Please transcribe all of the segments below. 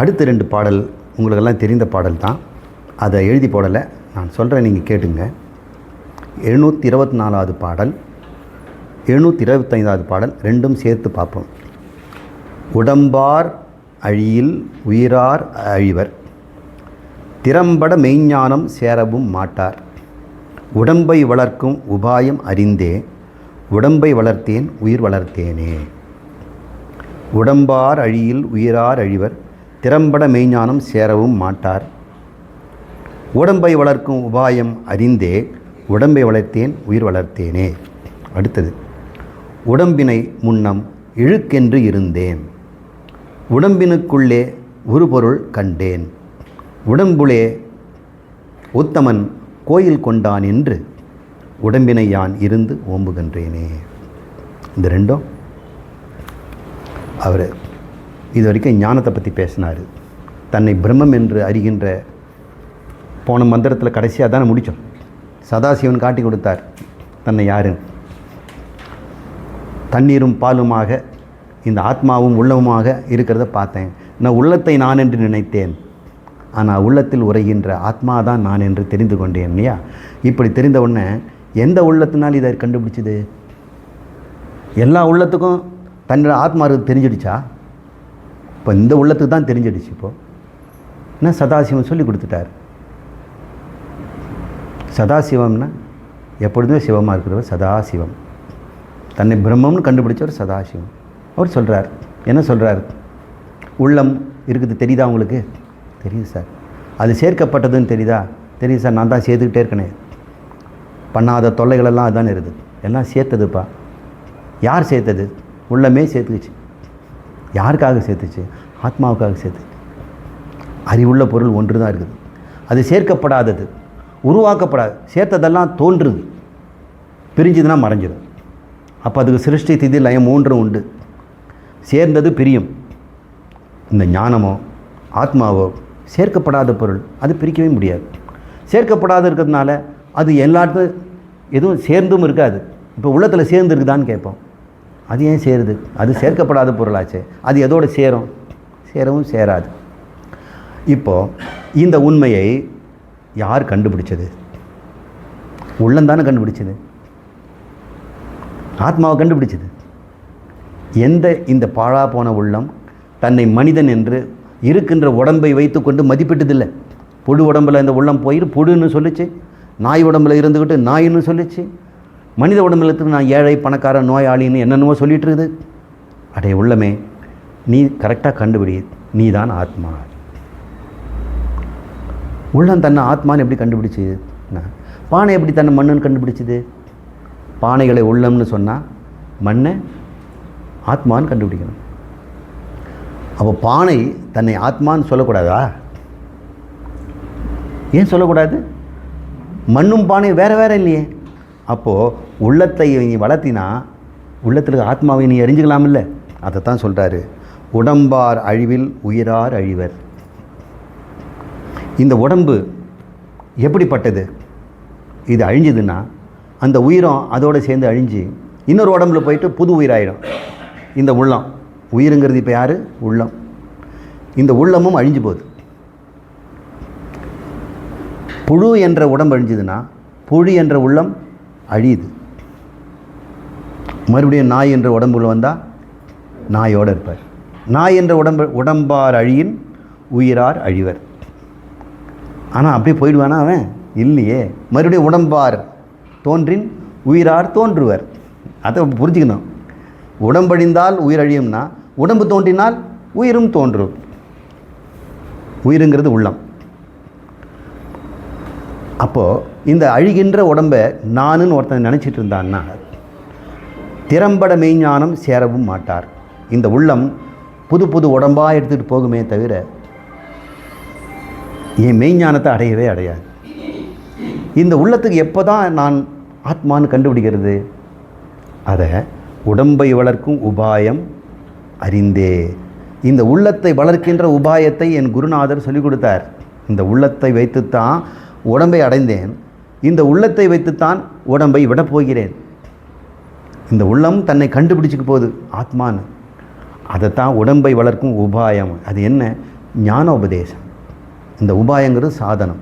அடுத்த ரெண்டு பாடல் உங்களுக்கெல்லாம் தெரிந்த பாடல் தான். அதை எழுதி போடலை. நான் சொல்கிறேன் நீங்கள் கேட்டுங்க. எழுநூற்றி இருபத்தி நாலாவது பாடல் எழுநூற்றி இருபத்தைந்தாவது பாடல் ரெண்டும் சேர்த்து பார்ப்போம். உடம்பார் அழியில் உயிரார் அழிவர். திறம்பட மெய்ஞானம் சேரவும் மாட்டார். உடம்பை வளர்க்கும் உபாயம் அறிந்தே உடம்பை வளர்த்தேன் உயிர் வளர்த்தேனே. உடம்பார் அழியில் உயிரார் அழிவர். திறம்பட மெய்ஞானம் சேரவும் மாட்டார். உடம்பை வளர்க்கும் உபாயம் அறிந்தே உடம்பை வளர்த்தேன் உயிர் வளர்த்தேனே. அடுத்தது உடம்பினை முன்னம் இழுக்கென்று இருந்தேன். உடம்பினுக்குள்ளே ஒரு பொருள் கண்டேன். உடம்புலே உத்தமன் கோயில் கொண்டான் என்று உடம்பினை யான் இருந்து ஓம்புகின்றேனே. இந்த ரெண்டும் அவர் இது வரைக்கும் ஞானத்தை பற்றி பேசினார். தன்னை பிரம்மம் என்று அறிகின்ற போன மந்திரத்தில் கடைசியாக தானே முடித்தோம் சதாசிவன் காட்டி கொடுத்தார் தன்னை யாருன்னு. தண்ணீரும் பாலுமாக இந்த ஆத்மாவும் உள்ளமுமாக இருக்கிறத பார்த்தேன். நான் உள்ளத்தை நான் என்று நினைத்தேன். ஆனால் உள்ளத்தில் உரைகின்ற ஆத்மா தான் நான் என்று தெரிந்து கொண்டேன் இல்லையா? இப்படி தெரிந்த உடனே எந்த உள்ளத்தினால் இதை கண்டுபிடிச்சது? எல்லா உள்ளத்துக்கும் தன்னோட ஆத்மா இருக்கு தெரிஞ்சிடுச்சா? இப்போ இந்த உள்ளத்துக்கு தான் தெரிஞ்சிடுச்சு இப்போது என்ன சதாசிவம் சொல்லி கொடுத்துட்டார்? சதாசிவம்னா எப்பொழுதுமே சிவமாக இருக்கிறவர் சதாசிவம். தன்னை பிரம்மம்னு கண்டுபிடிச்சவர் சதாசிவம். அவர் சொல்கிறார் என்ன சொல்கிறார் உள்ளம் இருக்குது தெரியுதா உங்களுக்கு? தெரியுது சார். அது சேர்க்கப்பட்டதுன்னு தெரியுதா? தெரியுது சார் நான் தான் சேர்த்துக்கிட்டே இருக்கனே. பண்ணாத தொல்லைகளெல்லாம் அதுதான் இருக்குது. எல்லாம் சேர்த்ததுப்பா. யார் சேர்த்தது? உள்ளமே சேர்த்துக்குச்சு. யாருக்காக சேர்த்துச்சு? ஆத்மாவுக்காக சேர்த்து அறிவுள்ள பொருள் ஒன்று தான் இருக்குது. அது சேர்க்கப்படாதது உருவாக்கப்படாது. சேர்த்ததெல்லாம் தோன்றுது. பிரிஞ்சுதுன்னா மறைஞ்சிடும் அப்போ அதுக்கு சிருஷ்டி திதி லயம் மூன்றும் உண்டு. சேர்ந்தது பிரியும். இந்த ஞானமோ ஆத்மாவோ சேர்க்கப்படாத பொருள் அது பிரிக்கவே முடியாது. சேர்க்கப்படாத இருக்கிறதுனால அது எல்லாத்துக்கும் எதுவும் சேர்ந்தும் இருக்காது. இப்போ உள்ளத்தில் சேர்ந்து இருக்குதான்னு கேட்போம். அது ஏன் சேருது? அது சேர்க்கப்படாத பொருளாச்சு. அது எதோடு சேரும்? சேரவும் சேராது. இப்போது இந்த உண்மையை யார் கண்டுபிடிச்சது? உள்ளந்தானே கண்டுபிடிச்சது? ஆத்மாவை கண்டுபிடிச்சது? எந்த இந்த பாழா போன உள்ளம் தன்னை மனிதன் என்று இருக்கின்ற உடம்பை வைத்துக்கொண்டு மதிப்பிட்டதில்லை. பொடு உடம்பில் இந்த உள்ளம் போயிரு பொடுன்னு சொல்லிச்சு. நாய் உடம்பில் இருந்துக்கிட்டு நாயின்னு சொல்லிச்சு. மனித உடம்பில் இருந்து நான் ஏழை பணக்காரன் நோயாளின்னு என்னென்னவோ சொல்லிட்டு இருக்குது அடே உள்ளமே நீ கரெக்டாக கண்டுபிடி நீ தான் ஆத்மா. உள்ளம் தன்னை ஆத்மான்னு எப்படி கண்டுபிடிச்சிது பானை எப்படி தன்னை மண்ணுன்னு கண்டுபிடிச்சிது? பானைகளை உள்ளம்னு சொன்னால் மண்ணை ஆத்மான்னு கண்டுபிடிக்கணும். அப்போ பானை தன்னை ஆத்மான்னு சொல்லக்கூடாதா? ஏன் சொல்லக்கூடாது? மண்ணும் பானை வேறு வேறு இல்லையே. அப்போது உள்ளத்தை நீ வளர்த்தினா உள்ளத்தில் ஆத்மாவை நீ அறிஞ்சுக்கலாமில்ல? அதை தான் சொல்கிறாரு உடம்பார் அழிவில் உயிரார் அழிவர். இந்த உடம்பு எப்படிப்பட்டது? இது அழிஞ்சுதுன்னா அந்த உயிரம் அதோடு சேர்ந்து அழிஞ்சு இன்னொரு உடம்புல போயிட்டு புது உயிராயிடும். இந்த உள்ளம். உயிருங்கிறது இப்போ யார்? உள்ளம். இந்த உள்ளமும் அழிஞ்சு போகுது. புழு என்ற உடம்பு அழிஞ்சுதுன்னா புழு என்ற உள்ளம் அழியுது. மறுபடியும் நாய் என்ற உடம்புல வந்தால் நாயோடு இருப்பார். நாய் என்ற உடம்பு உடம்பார் அழியின் உயிரார் அழிவர். ஆனால் அப்படியே போயிடுவானா அவன்? இல்லையே. மறுபடியும் உடம்பார் தோன்றின் உயிரார் தோன்றுவர். அதை புரிஞ்சுக்கணும். உடம்படிந்தால் உயிர் அழியும்னா உடம்பு தோன்றினால் உயிரும் தோன்றும். உயிருங்கிறது உள்ளம். அப்போது இந்த அழிகின்ற உடம்பை நானுன்னு ஒருத்தன் நினச்சிட்டு இருந்தான்னா திறம்பட மெய்ஞானம் சேரவும் மாட்டார். இந்த உள்ளம் புது புது உடம்பாக எடுத்துகிட்டு போகுமே தவிர என் மெய்ஞானத்தை அடையவே அடையாது. இந்த உள்ளத்துக்கு எப்போ தான் நான் ஆத்மான்னு கண்டுபிடிக்கிறது? அதை உடம்பை வளர்க்கும் உபாயம் அறிந்தே. இந்த உள்ளத்தை வளர்க்கின்ற உபாயத்தை என் குருநாதர் சொல்லிக் கொடுத்தார். இந்த உள்ளத்தை வைத்துத்தான் உடம்பை அடைந்தேன். இந்த உள்ளத்தை வைத்துத்தான் உடம்பை விடப் போகிறேன். இந்த உள்ளம் தன்னை கண்டுபிடிச்சிக்க போகுது ஆத்மான்னு. அதைத்தான் உடம்பை வளர்க்கும் உபாயம். அது என்ன? ஞானோபதேசம். இந்த உபாயங்கிறது சாதனம்.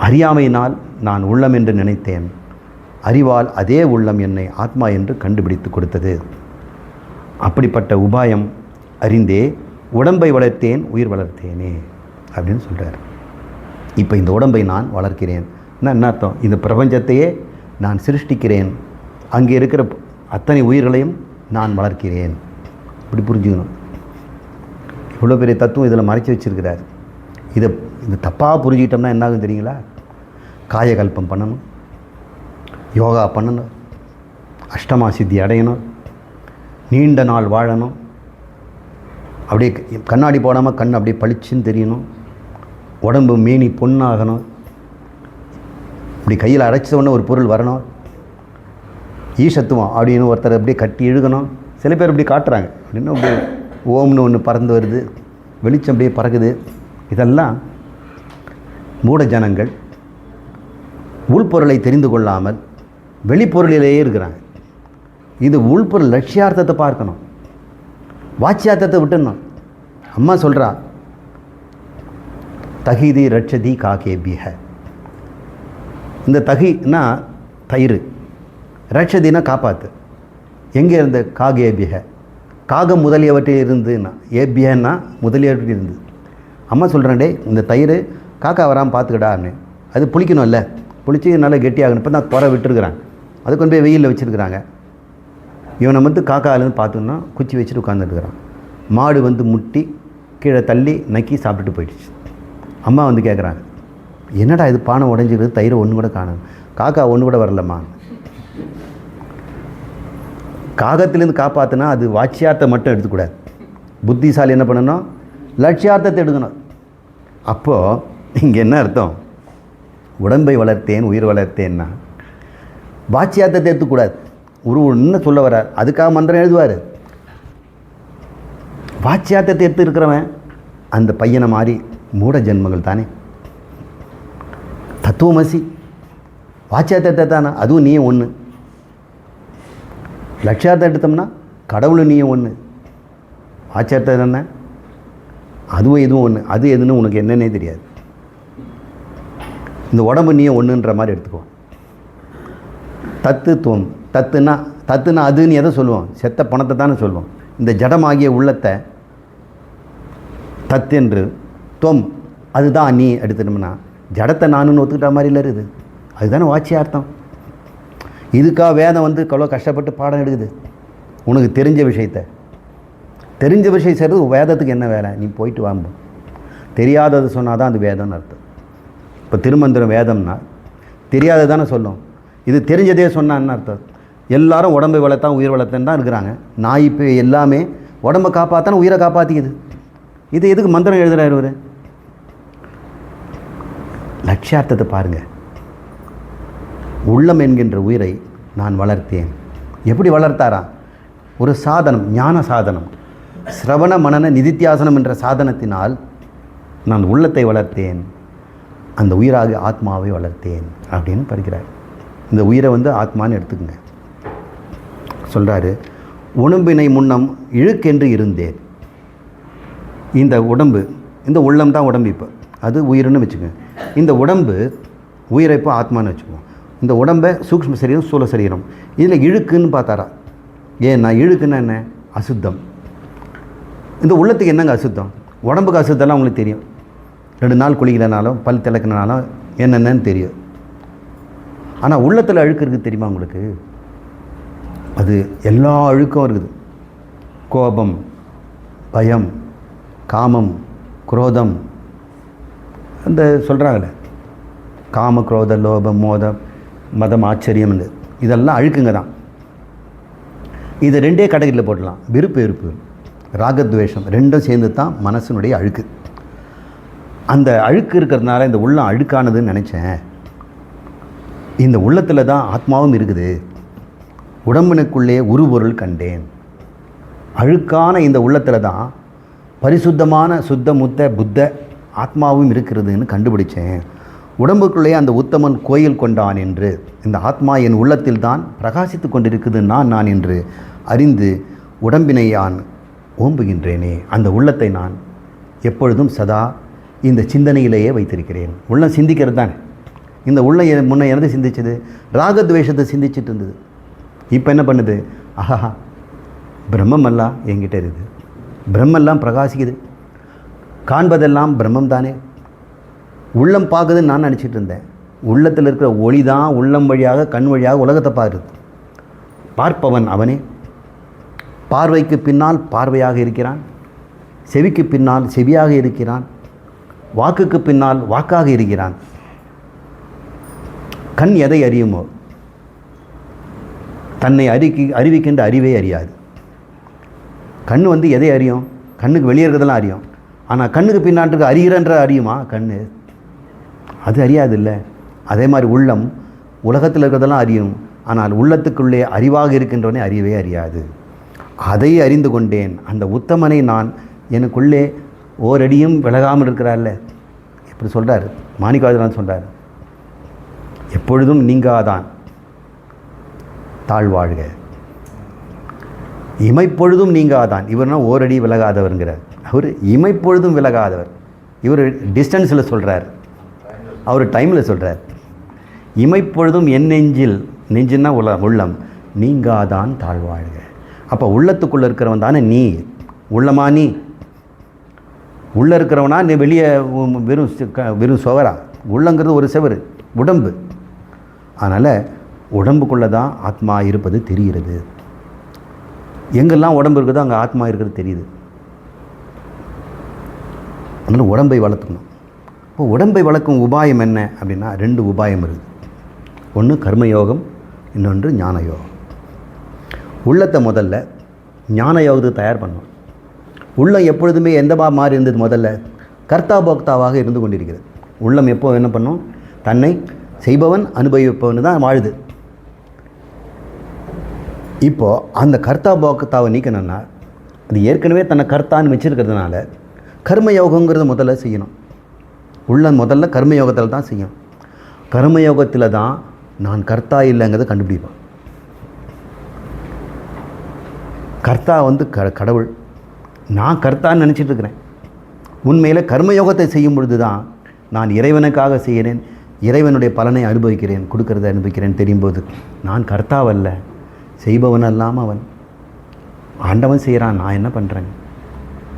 அறியாமையினால் நான் உள்ளம் என்று நினைத்தேன். அறிவால் அதே உள்ளம் என்னை ஆத்மா என்று கண்டுபிடித்து கொடுத்தது. அப்படிப்பட்ட உபாயம் அறிந்தே உடம்பை வளர்த்தேன் உயிர் வளர்த்தேனே அப்படின்னு சொல்கிறார் இப்போ இந்த உடம்பை நான் வளர்க்கிறேன். என்ன என்ன அர்த்தம்? இந்த பிரபஞ்சத்தையே நான் சிருஷ்டிக்கிறேன். அங்கே இருக்கிற அத்தனை உயிர்களையும் நான் வளர்க்கிறேன். இப்படி புரிஞ்சுக்கணும். இவ்வளோ பெரிய தத்துவம் இதில் மறைச்சி வச்சிருக்கிறார். இதை இது தப்பாக புரிஞ்சுக்கிட்டோம்னா என்ன ஆகும் தெரியுங்களா காயகல்பம் பண்ணணும். யோகா பண்ணணும். அஷ்டமா சித்தி அடையணும். நீண்ட நாள் வாழணும். அப்படியே கண்ணாடி போடாமல் கண் அப்படியே பளிச்சுன்னு தெரியணும். உடம்பு மேனி பொண்ணாகணும் இப்படி கையில் அடைச்ச உடனே ஒரு பொருள் வரணும். ஈசத்துவம் அப்படின்னு ஒருத்தர் அப்படியே கட்டி இழுகணும் சில பேர் இப்படி காட்டுறாங்க. அப்படின்னு அப்படியே ஓம்னு ஒன்று பறந்து வருது. வெளிச்சம் அப்படியே பறக்குது. இதெல்லாம் மூட ஜனங்கள் உள்பொருளை தெரிந்து கொள்ளாமல் வெளிப்பொருளிலேயே இருக்கிறாங்க. இது உள்பொருள் லட்சியார்த்தத்தை பார்க்கணும். வாச்சியார்த்தத்தை விட்டுடணும். அம்மா சொல்கிறா தகிதி ரட்சதி காகேபிய இந்த தகினா தயிர். ரட்சதினா காப்பாத்து. எங்கே இருந்த காகேபிய காகம் முதலியவற்றில் இருந்துன்னா ஏபியன்னா முதலியவற்றில் இருந்து. அம்மா சொல்கிறேன்டே இந்த தயிர் காக்கா வராமல் பார்த்துக்கடான்னு அது புளிக்கணும்ல. புளிச்சு நல்லா கெட்டியாகணும். இப்போ தான் துறை விட்டுருக்குறாங்க. அது கொண்டு போய் வெயிலில் வச்சுருக்குறாங்க. இவனை வந்து காக்காலேருந்து பார்த்தோன்னா குச்சி வச்சுட்டு உட்காந்துருக்குறான் மாடு வந்து முட்டி கீழே தள்ளி நக்கி சாப்பிட்டுட்டு போயிடுச்சு. அம்மா வந்து கேட்குறாங்க என்னடா இது பானை உடஞ்சிருக்கு தயிர் ஒன்று கூட காணும். காக்கா ஒன்று கூட வரலம்மா. காகத்திலேருந்து காப்பாற்றினா அது வாட்சியார்த்தை மட்டும் எடுத்துக்கூடாது. புத்திசாலி என்ன பண்ணணும்? லட்சியார்த்தத்தை எடுக்கணும். அப்போது இங்கே என்ன அர்த்தம்? உடம்பை வளர்த்தேன் உயிர் வளர்த்தேன்னா வாட்சியார்த்தத்தை எடுத்துக்கூடாது. ஒரு சொல்ல வரார் அதுக்காக மந்திரம் எழுதுவார். வாட்சியார்த்தத்தை எடுத்து இருக்கிறவன் அந்த பையனை மாதிரி மூட ஜென்மங்கள் தானே தத்துவமசி. வாட்சியார்த்தத்தை தானே அதுவும் நீயும் ஒன்று லட்சியார்த்தம் எடுத்தோம்னா கடவுளும் நீயும் ஒன்று வாட்சியார்த்தம் என்ன அதுவும் இதுவும் ஒன்று அது எதுன்னு உனக்கு என்னன்னே தெரியாது. இந்த உடம்பு நீயும் ஒன்றுன்ற மாதிரி எடுத்துக்கோ. தத்துத்துவம் தத்துனா தத்துனா அதுன்னு எதை சொல்லுவோம்? செத்த பணத்தை தானே சொல்லுவோம். இந்த ஜடமாகிய உள்ளத்தை தத்து என்று துவம் அதுதான் நீ எடுத்துட்டோம்னா. ஜடத்தை நானுன்னு ஒத்துக்கிட்ட மாதிரி இல்லை இருக்குது. அதுதானே வாட்சியார்த்தம் இதுக்காக வேதம் வந்து அவ்வளோ கஷ்டப்பட்டு பாடம் எடுக்குது? உனக்கு தெரிஞ்ச விஷயத்த. தெரிஞ்ச விஷயம் செய்கிறது வேதத்துக்கு என்ன வேலை? நீ போயிட்டு வாங்க தெரியாதது சொன்னால் தான் அது வேதம்னு அர்த்தம். இப்போ திருமந்திரம் வேதம்னா தெரியாதது தானே சொல்லும். இது தெரிஞ்சதே சொன்னான்னு அர்த்தம். எல்லாரும் உடம்பை வளர்த்தான் உயிர் வளர்த்தேன்னு தான் இருக்கிறாங்க. நான் இப்போ எல்லாமே உடம்பை காப்பாற்றான உயிரை காப்பாற்றிக்குது இது எதுக்கு மந்திரம் எழுதுகிறார் இவர்? லட்சியார்த்தத்தை பாருங்கள் உள்ளம் என்கின்ற உயிரை நான் வளர்த்தேன். எப்படி வளர்த்தாரா? ஒரு சாதனம் ஞான சாதனம். சிரவண மனன நிதித்தியாசனம் என்ற சாதனத்தினால் நான் உள்ளத்தை வளர்த்தேன். அந்த உயிராக ஆத்மாவை வளர்த்தேன் அப்படின்னு படிக்கிறார். இந்த உயிரை வந்து ஆத்மான்னு எடுத்துக்கங்க. சொல்கிறாரு உடம்பினை முன்னம் இழுக்கென்று இருந்தேன். இந்த உடம்பு இந்த உள்ளம் தான் உடம்பு இப்போ. அது உயிர்னு வச்சுக்கோங்க. இந்த உடம்பு உயிரை இப்போ ஆத்மான்னு வச்சுக்குவோம். இந்த உடம்பை சூக்ஷ்ம சரீரம் சூழ சரீரம். இதில் இழுக்குன்னு பார்த்தாரா? ஏன்னா இழுக்குன்னா என்ன? அசுத்தம். இந்த உள்ளத்துக்கு என்னங்க அசுத்தம்? உடம்புக்கு அசுத்தம்லாம் உங்களுக்கு தெரியும். ரெண்டு நாள் குளிக்கலனாலும் பல் திளக்குனாலும் என்னென்னு தெரியும். ஆனால் உள்ளத்தில் அழுக்கு இருக்குது தெரியுமா உங்களுக்கு? அது எல்லா அழுக்கும் இருக்குது. கோபம் பயம் காமம் குரோதம் அந்த சொல்கிறாங்களே காம குரோத லோபம் மோதம் மதம் ஆச்சரியம் இதெல்லாம் அழுக்குங்க தான். இதை ரெண்டே கடைகளில் போடலாம் விருப்பு வெறுப்பு ராகத்வேஷம் ரெண்டும் சேர்ந்து தான் மனசினுடைய அழுக்கு. அந்த அழுக்கு இருக்கிறதுனால இந்த உள்ளம் அழுக்கானதுன்னு நினச்சேன். இந்த உள்ளத்தில் தான் ஆத்மாவும் இருக்குது. உடம்பினுக்குள்ளே உருபொருள் கண்டேன். அழுக்கான இந்த உள்ளத்தில் தான் பரிசுத்தமான சுத்த முத்த புத்த ஆத்மாவும் இருக்கிறதுன்னு கண்டுபிடிச்சேன். உடம்புக்குள்ளே அந்த உத்தமன் கோயில் கொண்டான் என்று இந்த ஆத்மா என் உள்ளத்தில் தான் பிரகாசித்து கொண்டிருக்குது நான் நான் என்று அறிந்து உடம்பினை யான் ஓம்புகின்றேனே அந்த உள்ளத்தை நான் எப்பொழுதும் சதா இந்த சிந்தனையிலேயே வைத்திருக்கிறேன். உள்ளம் சிந்திக்கிறது தானே? இந்த உள்ள முன்னே முன்ன எதை சிந்திச்சது? ராகத்வேஷத்தை சிந்திச்சிட்டு இருந்தது. இப்போ என்ன பண்ணுது? ஆஹா பிரம்மமெல்லாம் என்கிட்ட இருக்குது. பிரம்மெல்லாம் பிரகாசிக்குது. காண்பதெல்லாம் பிரம்மம் தானே உள்ளம் பார்க்குதுன்னு நான் நினச்சிட்டு இருந்தேன். உள்ளத்தில் இருக்கிற ஒளி தான் உள்ளம் வழியாக கண் வழியாக உலகத்தை பார்க்குது. பார்ப்பவன் அவனே. பார்வைக்கு பின்னால் பார்வையாக இருக்கிறான். செவிக்கு பின்னால் செவியாக இருக்கிறான். வாக்குக்கு பின்னால் வாக்காக இருக்கிறான். கண் எதை அறியுமோ? தன்னை அறிக்கி அறிவிக்கின்ற அறிவே அறியாது. கண் வந்து எதை அறியும்? கண்ணுக்கு வெளியே இருக்கிறதெல்லாம் அறியும். ஆனால் கண்ணுக்கு பின்னாட்டுக்கு அறிகிறன்ற அறியுமா? கண் அது அறியாது இல்லை அதே மாதிரி உள்ளம் உலகத்தில் இருக்கிறதெல்லாம் அறியும். ஆனால் உள்ளத்துக்குள்ளே அறிவாக இருக்கின்றவனே அறியவே அறியாது. அதை அறிந்து கொண்டேன். அந்த உத்தமனை நான் எனக்குள்ளே ஓரடியும் விலகாமல் இருக்கிறார்ல. எப்படி சொல்கிறார் மாணிக்காதனான் சொல்கிறார் எப்பொழுதும் நீங்காதான் தாழ்வாழ்க. இமைப்பொழுதும் நீங்காதான். இவர்னா ஓரடி விலகாதவருங்கிறார். அவர் இமைப்பொழுதும் விலகாதவர். இவர் டிஸ்டன்ஸில் சொல்கிறார் அவர் டைமில் சொல்கிறார் இமைப்பொழுதும் என் நெஞ்சில் நெஞ்சுன்னா உள்ள உள்ளம். நீங்காதான் தாழ்வாழ்க அப்போ உள்ளத்துக்குள்ளே இருக்கிறவன் தானே நீ. உள்ளமா நீ? உள்ளே இருக்கிறவனா நீ வெளியே வெறும் க- வெறும் சுவரா? உள்ளங்கிறது ஒரு செவரு உடம்பு. அதனால் உடம்புக்குள்ளே தான் ஆத்மா இருப்பது தெரிகிறது. எங்கெல்லாம் உடம்பு இருக்குதோ அங்கே ஆத்மா இருக்கிறது தெரியுது. அதனால் உடம்பை வளர்த்துக்கணும். இப்போ உடம்பை வளர்க்கும் உபாயம் என்ன அப்படின்னா ரெண்டு உபாயம் இருக்குது. ஒன்று கர்மயோகம் இன்னொன்று ஞான யோகம் உள்ளத்தை முதல்ல ஞான யோகத்தை தயார் பண்ணணும். உள்ளம் எப்பொழுதுமே எந்த பா மாதிரி இருந்தது முதல்ல? கர்த்தா போக்தாவாக இருந்து கொண்டிருக்கிறது. உள்ளம் எப்போ என்ன பண்ணும்? தன்னை செய்பவன் அனுபவிப்பவன் தான் வாழுது. இப்போது அந்த கர்த்தா போக்தாவை நீக்கணும்னா அது ஏற்கனவே தன்னை கர்த்தான்னு வச்சிருக்கிறதுனால கர்மயோகங்கிறத முதல்ல செய்யணும். உள்ள முதல்ல கர்மயோகத்தில் தான் செய்யும் கர்மயோகத்தில் தான் நான் கர்த்தா இல்லைங்கிறத கண்டுபிடிப்பேன். கர்த்தா வந்து க கடவுள். நான் கர்த்தான்னு நினச்சிட்டு இருக்கிறேன். உண்மையில் கர்மயோகத்தை செய்யும் பொழுது தான் நான் இறைவனுக்காக செய்கிறேன் இறைவனுடைய பலனை அனுபவிக்கிறேன் கொடுக்கறத அனுபவிக்கிறேன் தெரியும் போது நான் கர்த்தாவல்ல. செய்பவன் அல்லாமல் அவன். ஆண்டவன் செய்கிறான் நான் என்ன பண்ணுறேங்க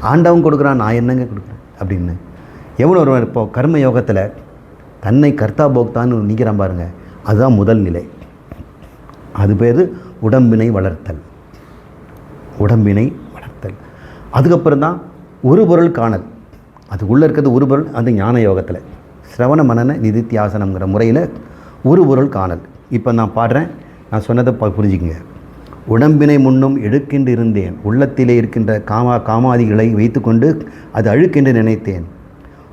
ஆண்டவன் கொடுக்குறான் நான் என்னங்க கொடுக்குறேன்? அப்படின்னு. எவன் ஒருவன் இப்போ கர்ம யோகத்தில் தன்னை கர்த்தா போக்தான்னு நிற்கிறான் பாருங்க அதுதான் முதல் நிலை. அது பேர் உடம்பினை வளர்த்தல். உடம்பினை வளர்த்தல். அதுக்கப்புறம் தான் ஒரு பொருள் காணல். அது உள்ளே இருக்கிறது ஒரு பொருள் அது ஞான யோகத்தில். சிரவண மனன நிதித்தியாசனம்ங்கிற முறையில் ஒரு பொருள் காணல். இப்போ நான் பாடுறேன் நான் சொன்னதை ப- புரிஞ்சுக்குங்க. உடம்பினை முன்னும் எடுக்கின்று இருந்தேன் உள்ளத்திலே இருக்கின்ற காமா காமாதிகளை வைத்துக்கொண்டு அது அழுக்கென்று நினைத்தேன்.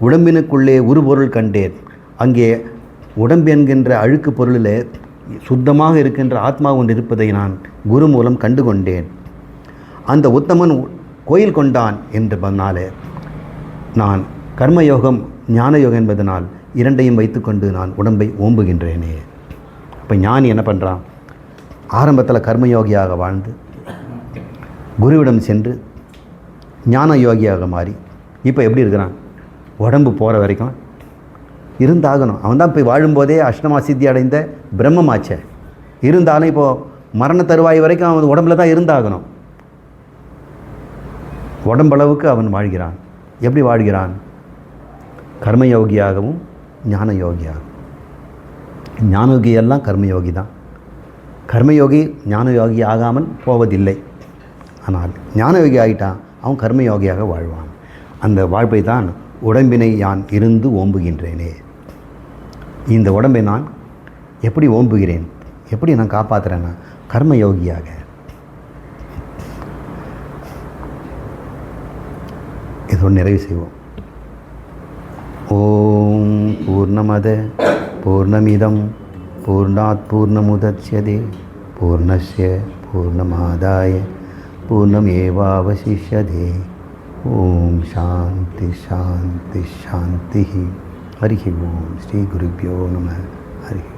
உடம்பினுக்குள்ளே ஒரு பொருள் கண்டேன். அங்கே உடம்பு என்கின்ற அழுக்கு பொருளில் சுத்தமாக இருக்கின்ற ஆத்மா ஒன்று இருப்பதை நான் குரு மூலம் கண்டு கொண்டேன் அந்த உத்தமன் கோயில் கொண்டான் என்று பண்ணாலே நான் கர்மயோகம் ஞான யோகம் என்பதனால் இரண்டையும் வைத்துக்கொண்டு நான் உடம்பை ஓம்புகின்றேனே. இப்போ ஞானி என்ன பண்ணுறான் ஆரம்பத்தில் கர்மயோகியாக வாழ்ந்து குருவிடம் சென்று ஞான யோகியாக மாறி இப்போ எப்படி இருக்கிறான்? உடம்பு போகிற வரைக்கும் இருந்தாகணும். அவன் தான் போய் வாழும்போதே அஷ்டமா சித்தி அடைந்த பிரம்மமாச்சே. இருந்தாலும் இப்போது மரண தருவாய் வரைக்கும் அவன் உடம்புல தான் இருந்தாகணும். உடம்பளவுக்கு அவன் வாழ்கிறான். எப்படி வாழ்கிறான்? கர்மயோகியாகவும் ஞான யோகியாகவும் ஞானயோகியெல்லாம் கர்மயோகி தான் கர்மயோகி ஞானயோகி ஆகாமல் போவதில்லை. ஆனால் ஞானயோகி ஆகிட்டான் அவன் கர்மயோகியாக வாழ்வான். அந்த வாழ்வை தான் உடம்பினை யான் இருந்து ஓம்புகின்றேனே. இந்த உடம்பை நான் எப்படி ஓம்புகிறேன்? எப்படி நான் காப்பாற்றுறேன்னா கர்மயோகியாக. இதோடு நிறைவு செய்வோம். ஓம் பூர்ணமத பூர்ணமிதம். पूर्णात् पूर्णमुदच्यते पूर्णस्य पूर्णमादाय, पूर्णमेवावशिष्यते। ओम शांति शांति शांति हरि ओम श्री गुरुभ्यो नम। हरि